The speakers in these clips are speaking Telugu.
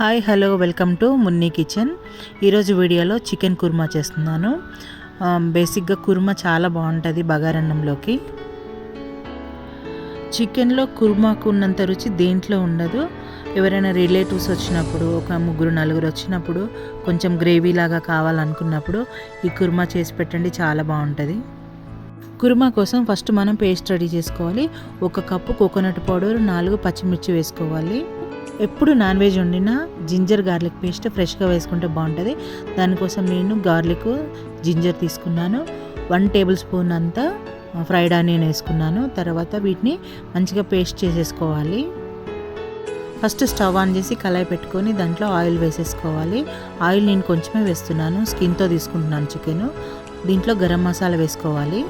Hi hello welcome to Munni kitchen. ఈరోజు వీడియోలో చికెన్ కుర్మా చేస్తున్నాను. బేసిక్గా కుర్మా చాలా బాగుంటుంది బగారన్నంలోకి. చికెన్లో కుర్మాకు ఉన్నంత రుచి దేంట్లో ఉండదు. ఎవరైనా రిలేటివ్స్ వచ్చినప్పుడు ఒక ముగ్గురు నలుగురు వచ్చినప్పుడు కొంచెం గ్రేవీ లాగా కావాలనుకున్నప్పుడు ఈ కుర్మా చేసి పెట్టండి చాలా బాగుంటుంది. కుర్మా కోసం ఫస్ట్ మనం పేస్ట్ రెడీ చేసుకోవాలి. ఒక కప్పు కోకోనట్ పౌడర్ నాలుగు పచ్చిమిర్చి వేసుకోవాలి. ఎప్పుడు నాన్ వెజ్ వండినా జింజర్ గార్లిక్ పేస్ట్ ఫ్రెష్గా వేసుకుంటే బాగుంటుంది. దానికోసం నేను గార్లిక్ జింజర్ తీసుకున్నాను. వన్ టేబుల్ స్పూన్ అంతా ఫ్రైడ్ ఆనియన్ వేసుకున్నాను. తర్వాత వీటిని మంచిగా పేస్ట్ చేసేసుకోవాలి. ఫస్ట్ స్టవ్ ఆన్ చేసి కళాయి పెట్టుకొని దాంట్లో ఆయిల్ వేసేసుకోవాలి. ఆయిల్ నేను కొంచెమే వేస్తున్నాను. స్కిన్తో తీసుకుంటున్నాను చికెన్. దీంట్లో గరం మసాలా వేసుకోవాలి.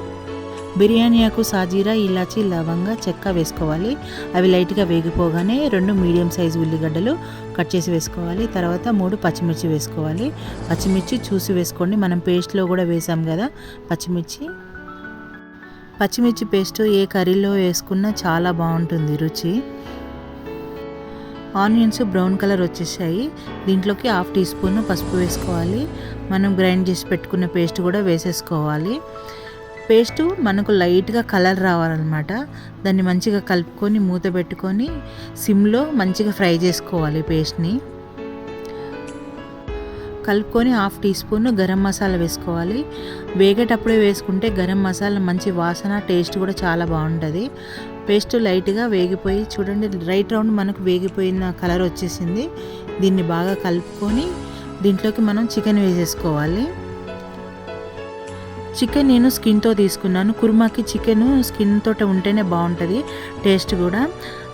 బిర్యానీకు సాజీరా ఇలాచి లవంగా చెక్క వేసుకోవాలి. అవి లైట్గా వేగిపోగానే రెండు మీడియం సైజు ఉల్లిగడ్డలు కట్ చేసి వేసుకోవాలి. తర్వాత మూడు పచ్చిమిర్చి వేసుకోవాలి. పచ్చిమిర్చి చూసి వేసుకోండి. మనం పేస్ట్లో కూడా వేసాం కదా పచ్చిమిర్చి. పచ్చిమిర్చి పేస్ట్ ఏ కర్రీలో వేసుకున్నా చాలా బాగుంటుంది రుచి. ఆనియన్స్ బ్రౌన్ కలర్ వచ్చేసాయి. దీంట్లోకి హాఫ్ టీ స్పూన్ పసుపు వేసుకోవాలి. మనం గ్రైండ్ చేసి పెట్టుకున్న పేస్ట్ కూడా వేసేసుకోవాలి. పేస్ట్ మనకు లైట్గా కలర్ రావాలన్నమాట. దాన్ని మంచిగా కలుపుకొని మూత పెట్టుకొని సిమ్లో మంచిగా ఫ్రై చేసుకోవాలి పేస్ట్ని. కలుపుకొని half teaspoon garam masala వేసుకోవాలి. వేగేటప్పుడే వేసుకుంటే గరం మసాలా మంచి వాసన టేస్ట్ కూడా చాలా బాగుంటుంది. పేస్ట్ లైట్గా వేగిపోయి చూడండి రైట్ రౌండ్ మనకు వేగిపోయిన కలర్ వచ్చేసింది. దీన్ని బాగా కలుపుకొని దీంట్లోకి మనం చికెన్ వేసేసుకోవాలి. చికెన్ నేను స్కిన్తో తీసుకున్నాను. కుర్మాకి చికెన్ స్కిన్ తోట ఉంటేనే బాగుంటుంది టేస్ట్ కూడా.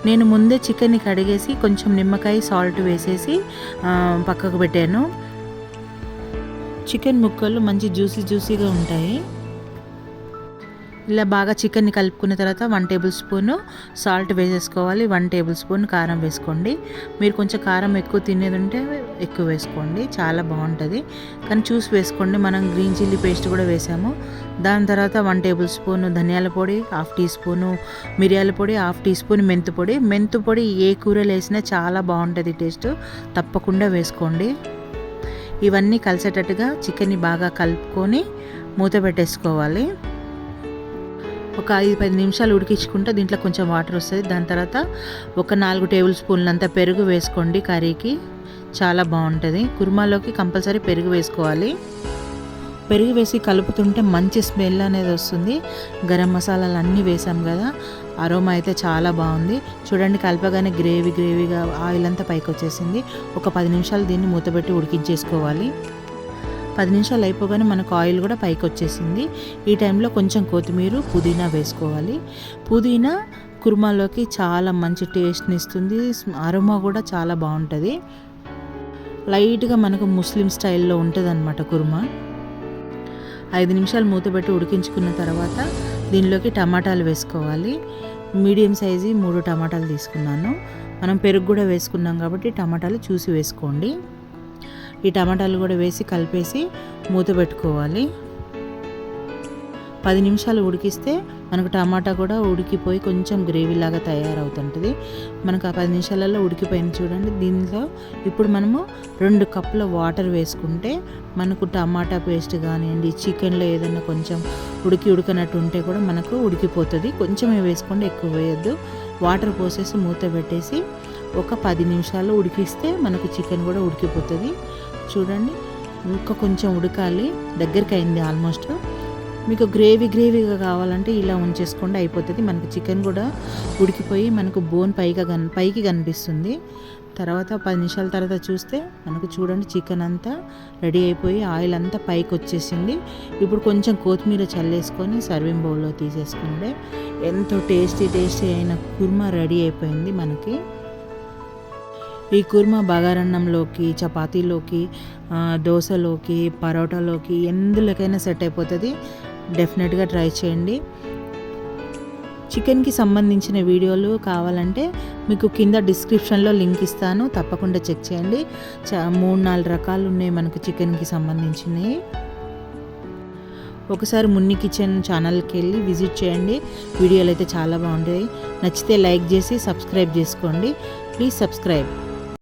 నేను ముందే చికెన్ని కడిగేసి కొంచెం నిమ్మకాయ సాల్ట్ వేసేసి పక్కకు పెట్టాను. చికెన్ ముక్కలు మంచి జ్యూసీ జ్యూసీగా ఉంటాయి. ఇలా బాగా చికెన్ని కలుపుకున్న తర్వాత వన్ టేబుల్ స్పూన్ సాల్ట్ వేసేసుకోవాలి. వన్ టేబుల్ స్పూన్ కారం వేసుకోండి. మీరు కొంచెం కారం ఎక్కువ తినేది ఉంటే ఎక్కువ వేసుకోండి. చాలా బాగుంటుంది. కానీ చూసి వేసుకోండి. మనం గ్రీన్ చిల్లీ పేస్ట్ కూడా వేసాము. దాని తర్వాత వన్ టేబుల్ స్పూన్ ధనియాల పొడి హాఫ్ టీ స్పూను మిరియాల పొడి హాఫ్ టీ స్పూన్ మెంతు పొడి. మెంతు పొడి ఏ కూరలు వేసినా చాలా బాగుంటుంది టేస్ట్. తప్పకుండా వేసుకోండి. ఇవన్నీ కలిసేటట్టుగా చికెన్ని బాగా కలుపుకొని మూత పెట్టేసుకోవాలి. ఒక ఐదు పది నిమిషాలు ఉడికించుకుంటే దీంట్లో కొంచెం వాటర్ వస్తుంది. దాని తర్వాత ఒక నాలుగు టేబుల్ స్పూన్లంత పెరుగు వేసుకోండి కర్రీకి. చాలా బాగుంటుంది. కుర్మాలోకి కంపల్సరీ పెరుగు వేసుకోవాలి. పెరుగు వేసి కలుపుతుంటే మంచి స్మెల్ అనేది వస్తుంది. గరం మసాలాలు అన్నీ వేసాం కదా అరోమా అయితే చాలా బాగుంది. చూడండి కలపగానే గ్రేవీ గ్రేవీగా ఆయిల్ అంతా పైకి వచ్చేసింది. ఒక పది నిమిషాలు దీన్ని మూతపెట్టి ఉడికించేసుకోవాలి. పది నిమిషాలు అయిపోగానే మనకు ఆయిల్ కూడా పైకి వచ్చేసింది ఈ టైంలో కొంచెం కొత్తిమీర పుదీనా వేసుకోవాలి. పుదీనా కుర్మాలోకి చాలా మంచి టేస్ట్ని ఇస్తుంది. అరోమా కూడా చాలా బాగుంటుంది. లైట్గా మనకు ముస్లిం స్టైల్లో ఉంటుంది అనమాట కుర్మా. ఐదు నిమిషాలు మూతపెట్టి ఉడికించుకున్న తర్వాత దీనిలోకి టమాటాలు వేసుకోవాలి. మీడియం సైజు మూడు టమాటాలు తీసుకున్నాను. మనం పెరుగు కూడా వేసుకున్నాం కాబట్టి టమాటాలు చూసి వేసుకోండి. ఈ టమాటాలు కూడా వేసి కలిపేసి మూత పెట్టుకోవాలి. పది నిమిషాలు ఉడికిస్తే మనకు టమాటా కూడా ఉడికిపోయి కొంచెం గ్రేవీ లాగా తయారవుతుంటుంది. మనకు ఆ పది నిమిషాలలో ఉడికిపోయింది చూడండి. దీనిలో ఇప్పుడు మనము రెండు కప్పుల వాటర్ వేసుకుంటే మనకు టమాటా పేస్ట్ కానివ్వండి చికెన్లో ఏదైనా కొంచెం ఉడికి ఉడికినట్టు ఉంటే కూడా మనకు ఉడికిపోతుంది. కొంచెమే వేసుకోండి ఎక్కువ వేయద్దు. వాటర్ పోసేసి మూత పెట్టేసి ఒక పది నిమిషాలు ఉడికిస్తే మనకు చికెన్ కూడా ఉడికిపోతుంది. చూడండి. ఇంకా కొంచెం ఉడకాలి. దగ్గరికి అయింది ఆల్మోస్ట్. మీకు గ్రేవీ గ్రేవీగా కావాలంటే ఇలా ఉంచేసుకోండి అయిపోతుంది. మనకు చికెన్ కూడా ఉడికిపోయి మనకు బోన్ పైగా కన్ పైకి కనిపిస్తుంది. తర్వాత పది నిమిషాల తర్వాత చూస్తే మనకు చూడండి చికెన్ అంతా రెడీ అయిపోయి ఆయిల్ అంతా పైకి వచ్చేసింది. ఇప్పుడు కొంచెం కొత్తిమీర చల్లేసుకొని సర్వింగ్ బౌల్లో తీసేసుకుంటే ఎంతో టేస్టీ టేస్టీ అయిన కుర్మా రెడీ అయిపోయింది మనకి. ఈ కుర్మా బగారన్నంలోకి చపాతీలోకి దోశలోకి పరోటాలోకి ఎందులోకైనా సెట్ అయిపోతుంది. డెఫినెట్గా ట్రై చేయండి. చికెన్కి సంబంధించిన వీడియోలు కావాలంటే మీకు కింద డిస్క్రిప్షన్లో లింక్ ఇస్తాను. తప్పకుండా చెక్ చేయండి. చా మూడు నాలుగు రకాలు ఉన్నాయి మనకు చికెన్కి సంబంధించినవి. ఒకసారి మున్ని కిచెన్ ఛానల్కి వెళ్ళి విజిట్ చేయండి. వీడియోలు అయితే చాలా బాగుంటాయి. నచ్చితే లైక్ చేసి సబ్స్క్రైబ్ చేసుకోండి. Please subscribe